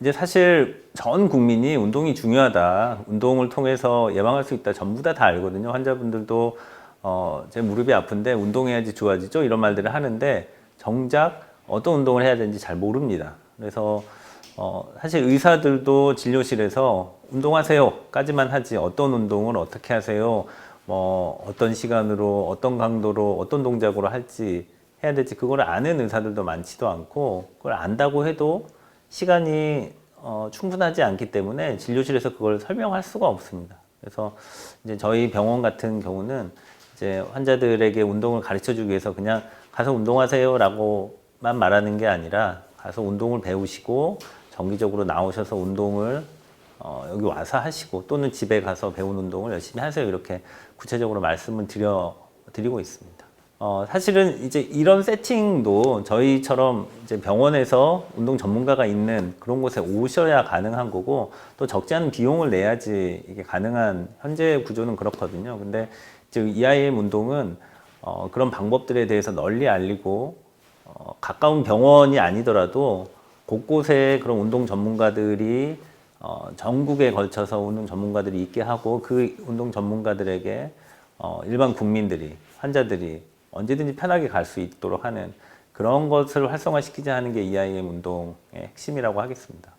이제 사실 전 국민이 운동이 중요하다. 운동을 통해서 예방할 수 있다. 전부 다 다 알거든요. 환자분들도 어, 제 무릎이 아픈데 운동해야지 좋아지죠. 이런 말들을 하는데 정작 어떤 운동을 해야 되는지 잘 모릅니다. 그래서 어, 사실 의사들도 진료실에서 운동하세요까지만 하지 어떤 운동을 어떻게 하세요, 뭐 어떤 시간으로 어떤 강도로 어떤 동작으로 할지 해야 될지 그걸 아는 의사들도 많지도 않고 그걸 안다고 해도 시간이 어, 충분하지 않기 때문에 진료실에서 그걸 설명할 수가 없습니다. 그래서 이제 저희 병원 같은 경우는 이제 환자들에게 운동을 가르쳐 주기 위해서 그냥 가서 운동하세요라고만 말하는 게 아니라 가서 운동을 배우시고 정기적으로 나오셔서 운동을 어, 여기 와서 하시고 또는 집에 가서 배운 운동을 열심히 하세요 이렇게 구체적으로 말씀을 드려 드리고 있습니다. 어, 사실은 이제 이런 세팅도 저희처럼 이제 병원에서 운동 전문가가 있는 그런 곳에 오셔야 가능한 거고 또 적지 않은 비용을 내야지 이게 가능한 현재 구조는 그렇거든요. 근데 이제 EIM 운동은 어, 그런 방법들에 대해서 널리 알리고 어, 가까운 병원이 아니더라도 곳곳에 그런 운동 전문가들이 어, 전국에 걸쳐서 운동 전문가들이 있게 하고 그 운동 전문가들에게 어, 일반 국민들이 환자들이 언제든지 편하게 갈 수 있도록 하는 그런 것을 활성화시키자 하는 게 EIM 운동의 핵심이라고 하겠습니다.